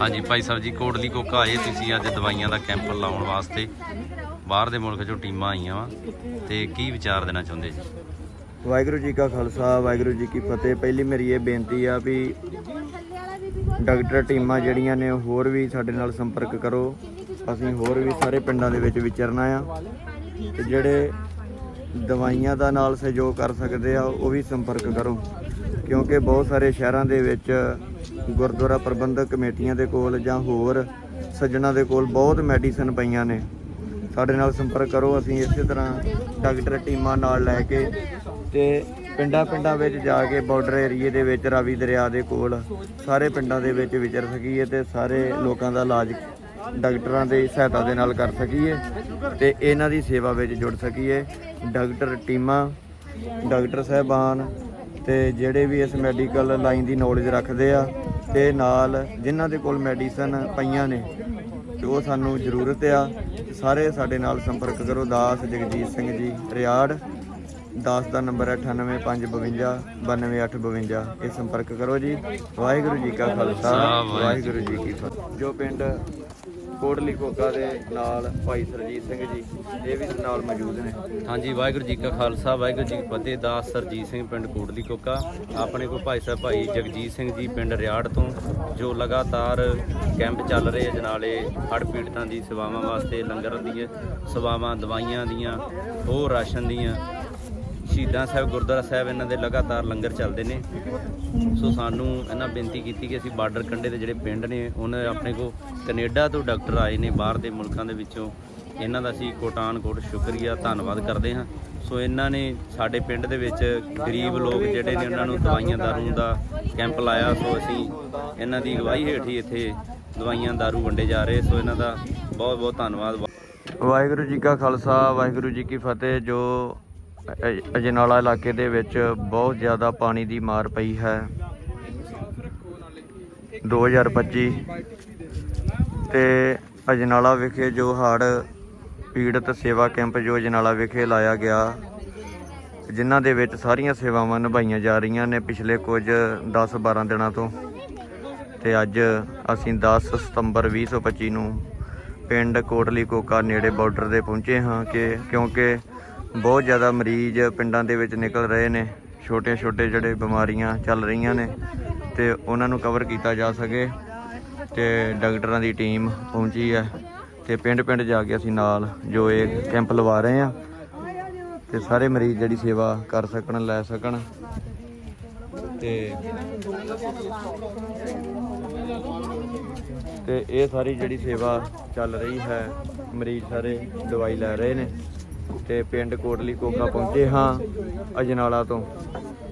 ਹਾਂਜੀ, ਭਾਈ ਸਾਹਿਬ ਜੀ, ਕੋਟਲੀ ਕੋਕਾ ਆਏ ਤੁਸੀਂ ਅੱਜ ਦਵਾਈਆਂ ਦਾ ਕੈਂਪ ਲਾਉਣ ਵਾਸਤੇ। ਬਾਹਰ ਦੇ ਮੁਲਕ ਚੋਂ ਟੀਮਾਂ ਆਈਆਂ ਵਾ। ਤੇ ਕੀ ਵਿਚਾਰ ਦੇਣਾ ਚਾਹੁੰਦੇ ਜੀ? ਵਾਹਿਗੁਰੂ ਜੀ ਕਾ ਖਾਲਸਾ, ਵਾਹਿਗੁਰੂ ਜੀ ਕੀ ਫਤਿਹ। ਪਹਿਲੀ ਮੇਰੀ ਇਹ ਬੇਨਤੀ ਆ ਵੀ ਡਾਕਟਰ ਟੀਮਾਂ ਜਿਹੜੀਆਂ ਨੇ, ਹੋਰ ਵੀ ਸਾਡੇ ਨਾਲ ਸੰਪਰਕ ਕਰੋ। ਅਸੀਂ ਹੋਰ ਵੀ ਸਾਰੇ ਪਿੰਡਾਂ ਦੇ ਵਿੱਚ ਵਿਚਰਨਾ ਆ। ਤੇ ਜਿਹੜੇ ਦਵਾਈਆਂ ਦਾ ਨਾਲ ਸਹਿਯੋਗ ਕਰ ਸਕਦੇ ਆ, ਉਹ ਵੀ ਸੰਪਰਕ ਕਰੋ। ਕਿਉਂਕਿ ਬਹੁਤ ਸਾਰੇ ਸ਼ਹਿਰਾਂ ਦੇ ਵਿੱਚ ਗੁਰਦੁਆਰਾ ਪ੍ਰਬੰਧਕ ਕਮੇਟੀਆਂ ਦੇ ਕੋਲ ਜਾਂ ਹੋਰ ਸੱਜਣਾ ਦੇ ਕੋਲ ਬਹੁਤ ਮੈਡੀਸਨ ਪਈਆਂ ਨੇ। ਸਾਡੇ ਨਾਲ ਸੰਪਰਕ ਕਰੋ, ਅਸੀਂ ਇਸੇ ਤਰ੍ਹਾਂ ਡਾਕਟਰ ਟੀਮਾਂ ਨਾਲ ਲੈ ਕੇ ਤੇ ਪਿੰਡਾਂ ਪਿੰਡਾਂ ਵਿੱਚ ਜਾ ਕੇ ਬਾਰਡਰ ਏਰੀਏ ਦੇ ਵਿੱਚ ਰਾਵੀ ਦਰਿਆ ਦੇ ਕੋਲ ਸਾਰੇ ਪਿੰਡਾਂ ਦੇ ਵਿੱਚ ਵਿਚਰ ਸਕੀਏ ਤੇ ਸਾਰੇ ਲੋਕਾਂ ਦਾ ਇਲਾਜ ਡਾਕਟਰਾਂ ਦੀ ਸਹਾਇਤਾ ਦੇ ਨਾਲ ਕਰ ਸਕੀਏ ਤੇ ਇਹਨਾਂ ਦੀ ਸੇਵਾ ਵਿੱਚ ਜੁੜ ਸਕੀਏ। ਡਾਕਟਰ ਟੀਮਾਂ, ਡਾਕਟਰ ਸਾਹਿਬਾਨ ਤੇ ਜਿਹੜੇ ਵੀ ਇਸ ਮੈਡੀਕਲ ਲਾਈਨ ਦੀ ਨੌਲੇਜ ਰੱਖਦੇ ਆ ਤੇ ਨਾਲ ਜਿਨ੍ਹਾਂ ਦੇ ਕੋਲ ਮੈਡੀਸਨ ਪਈਆਂ ਨੇ ਤੇ ਉਹ ਸਾਨੂੰ ਜ਼ਰੂਰਤ ਆ। ਸਾਰੇ ਸਾਡੇ ਨਾਲ ਸੰਪਰਕ ਕਰੋ ਦਾਸ ਜਗਜੀਤ ਸਿੰਘ ਜੀ ਰਿਆੜ। ਦਾਸ ਦਾ ਨੰਬਰ ਹੈ 98552 92852 ਇਹ ਸੰਪਰਕ ਕਰੋ ਜੀ। ਵਾਹਿਗੁਰੂ ਜੀ ਕਾ ਖਾਲਸਾ ਵਾਹਿਗੁਰੂ ਜੀ ਕੀ ਫਤਿਹ। ਜੋ ਪਿੰਡ ਕੋਟਲੀ ਕੋਕਾ ਦੇ ਨਾਲ ਭਾਈ ਸਰਜੀਤ ਸਿੰਘ ਜੀ, ਇਹ ਵੀ ਨਾਲ ਮੌਜੂਦ ਨੇ। ਹਾਂਜੀ, ਵਾਹਿਗੁਰੂ ਜੀ ਕਾ ਖਾਲਸਾ, ਵਾਹਿਗੁਰੂ ਜੀ ਕੀ ਫਤਿਹ। ਦਾਸ ਸਰਜੀਤ ਸਿੰਘ ਪਿੰਡ ਕੋਟਲੀ ਕੋਕਾ ਆਪਣੇ ਕੋਲ ਭਾਈ ਸਾਹਿਬ, ਭਾਈ ਜਗਜੀਤ ਸਿੰਘ ਜੀ ਪਿੰਡ ਰਿਆੜ ਤੋਂ, ਜੋ ਲਗਾਤਾਰ ਕੈਂਪ ਚੱਲ ਰਹੇ ਆ ਜਨਾਲੇ ਹੜ੍ਹ ਪੀੜਤਾਂ ਦੀ ਸੇਵਾਵਾਂ ਵਾਸਤੇ, ਲੰਗਰ ਦੀਆਂ ਸੇਵਾਵਾਂ, ਦਵਾਈਆਂ ਦੀਆਂ, ਹੋਰ ਰਾਸ਼ਨ ਦੀਆਂ। ਸ਼ਹੀਦਾਂ ਸਾਹਿਬ, ਗੁਰਦੁਆਰਾ ਸਾਹਿਬ, ਇਹਨਾਂ ਦੇ ਲਗਾਤਾਰ ਲੰਗਰ ਚੱਲਦੇ ਨੇ। ਸੋ ਸਾਨੂੰ ਇਹਨਾਂ ਬੇਨਤੀ ਕੀਤੀ ਕਿ ਅਸੀਂ ਬਾਰਡਰ ਕੰਢੇ ਦੇ ਜਿਹੜੇ ਪਿੰਡ ਨੇ, ਉਹਨਾਂ ਆਪਣੇ ਕੋ ਕੈਨੇਡਾ ਤੋਂ ਡਾਕਟਰ ਆਏ ਨੇ, ਬਾਹਰ ਦੇ ਮੁਲਕਾਂ ਦੇ ਵਿੱਚੋਂ। ਇਹਨਾਂ ਦਾ ਅਸੀਂ ਕੋਟਾਨ ਕੋਟ ਸ਼ੁਕਰੀਆ, ਧੰਨਵਾਦ ਕਰਦੇ ਹਾਂ। ਸੋ ਇਹਨਾਂ ਨੇ ਸਾਡੇ ਪਿੰਡ ਦੇ ਵਿੱਚ ਗਰੀਬ ਲੋਕ ਜਿਹੜੇ ਨੇ, ਉਹਨਾਂ ਨੂੰ ਦਵਾਈਆਂ ਦਾਰੂ ਦਾ ਕੈਂਪ ਲਾਇਆ। ਸੋ ਅਸੀਂ ਇਹਨਾਂ ਦੀ ਅਗਵਾਈ ਹੇਠ ਹੀ ਇੱਥੇ ਦਵਾਈਆਂ ਦਾਰੂ ਵੰਡੇ ਜਾ ਰਹੇ। ਸੋ ਇਹਨਾਂ ਦਾ ਬਹੁਤ ਬਹੁਤ ਧੰਨਵਾਦ। ਵਾਹਿਗੁਰੂ ਜੀ ਕਾ ਖਾਲਸਾ, ਵਾਹਿਗੁਰੂ ਜੀ ਕੀ ਫਤਿਹ। ਜੋ ਅਜਨਾਲਾ ਇਲਾਕੇ ਦੇ ਵਿੱਚ ਬਹੁਤ ਜ਼ਿਆਦਾ ਪਾਣੀ ਦੀ ਮਾਰ ਪਈ ਹੈ। 2025 ਤੇ ਅਜਨਾਲਾ ਵਿਖੇ ਜੋ ਹੜ੍ਹ ਪੀੜਤ ਸੇਵਾ ਕੈਂਪ ਜੋ ਅਜਨਾਲਾ ਵਿਖੇ ਲਾਇਆ ਗਿਆ, ਜਿਨ੍ਹਾਂ ਦੇ ਵਿੱਚ ਸਾਰੀਆਂ ਸੇਵਾਵਾਂ ਨਿਭਾਈਆਂ ਜਾ ਰਹੀਆਂ ਨੇ ਪਿਛਲੇ ਕੁਝ 10-12 ਦਿਨਾਂ ਤੋਂ। ਤੇ ਅੱਜ ਅਸੀਂ 10 ਸਤੰਬਰ 2025 ਨੂੰ ਪਿੰਡ ਕੋਟਲੀ ਕੋਕਾ ਨੇੜੇ ਬਾਰਡਰ ਦੇ ਪਹੁੰਚੇ ਹਾਂ ਕਿ, ਕਿਉਂਕਿ ਬਹੁਤ ਜ਼ਿਆਦਾ ਮਰੀਜ਼ ਪਿੰਡਾਂ ਦੇ ਵਿੱਚ ਨਿਕਲ ਰਹੇ ਨੇ। ਛੋਟੇ ਛੋਟੇ ਜਿਹੜੇ ਬਿਮਾਰੀਆਂ ਚੱਲ ਰਹੀਆਂ ਨੇ ਤੇ ਉਹਨਾਂ ਨੂੰ ਕਵਰ ਕੀਤਾ ਜਾ ਸਕੇ ਤੇ ਡਾਕਟਰਾਂ ਦੀ ਟੀਮ ਪਹੁੰਚੀ ਹੈ ਤੇ ਪਿੰਡ ਪਿੰਡ ਜਾ ਕੇ ਅਸੀਂ ਨਾਲ ਜੋ ਇਹ ਕੈਂਪ ਲਵਾ ਰਹੇ ਹਾਂ ਤੇ ਸਾਰੇ ਮਰੀਜ਼ ਜਿਹੜੀ ਸੇਵਾ ਕਰ ਸਕਣ, ਲੈ ਸਕਣ ਤੇ ਤੇ ਇਹ ਸਾਰੀ ਜਿਹੜੀ ਸੇਵਾ ਚੱਲ ਰਹੀ ਹੈ, ਮਰੀਜ਼ ਸਾਰੇ ਦਵਾਈ ਲੈ ਰਹੇ ਨੇ। ਤੇ ਪਿੰਡ ਕੋਟਲੀ ਕੋਕਾ ਪਹੁੰਚੇ ਹਾਂ ਅਜਨਾਲਾ ਤੋਂ।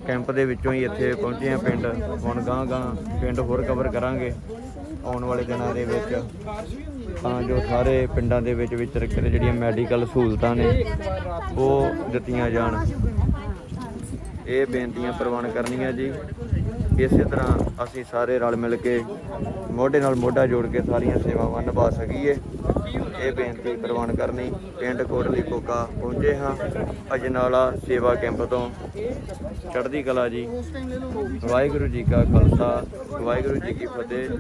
ਕੈਂਪ ਦੇ ਵਿੱਚੋਂ ਹੀ ਇੱਥੇ ਪਹੁੰਚੇ ਹਾਂ ਪਿੰਡ। ਹੁਣ ਗਾਂ ਗਾਂ ਪਿੰਡ ਹੋਰ ਕਵਰ ਕਰਾਂਗੇ ਆਉਣ ਵਾਲੇ ਦਿਨਾਂ ਦੇ ਵਿੱਚ। ਤਾਂ ਜੋ ਸਾਰੇ ਪਿੰਡਾਂ ਦੇ ਵਿੱਚ ਵਿਚਰ ਕੇ ਜਿਹੜੀਆਂ ਮੈਡੀਕਲ ਸਹੂਲਤਾਂ ਨੇ, ਉਹ ਦਿੱਤੀਆਂ ਜਾਣ। ਇਹ ਬੇਨਤੀਆਂ ਪ੍ਰਵਾਨ ਕਰਨੀਆਂ ਜੀ। ਇਸੇ ਤਰ੍ਹਾਂ ਅਸੀਂ ਸਾਰੇ ਰਲ ਮਿਲ ਕੇ ਮੋਢੇ ਨਾਲ ਮੋਢਾ ਜੋੜ ਕੇ ਸਾਰੀਆਂ ਸੇਵਾਵਾਂ ਨਿਭਾ ਸਕੀਏ। ਇਹ ਬੇਨਤੀ ਪ੍ਰਵਾਨ ਕਰਨੀ। ਪਿੰਡ ਕੋਟਲੀ ਕੋਕਾ ਪਹੁੰਚੇ ਹਾਂ। ਅਜਨਾਲਾ ਸੇਵਾ ਕੈਂਪ ਤੋਂ। ਚੜ੍ਹਦੀ ਕਲਾ ਜੀ। ਵਾਹਿਗੁਰੂ ਜੀ ਕਾ ਖਾਲਸਾ। ਵਾਹਿਗੁਰੂ ਜੀ ਕੀ ਫਤਿਹ।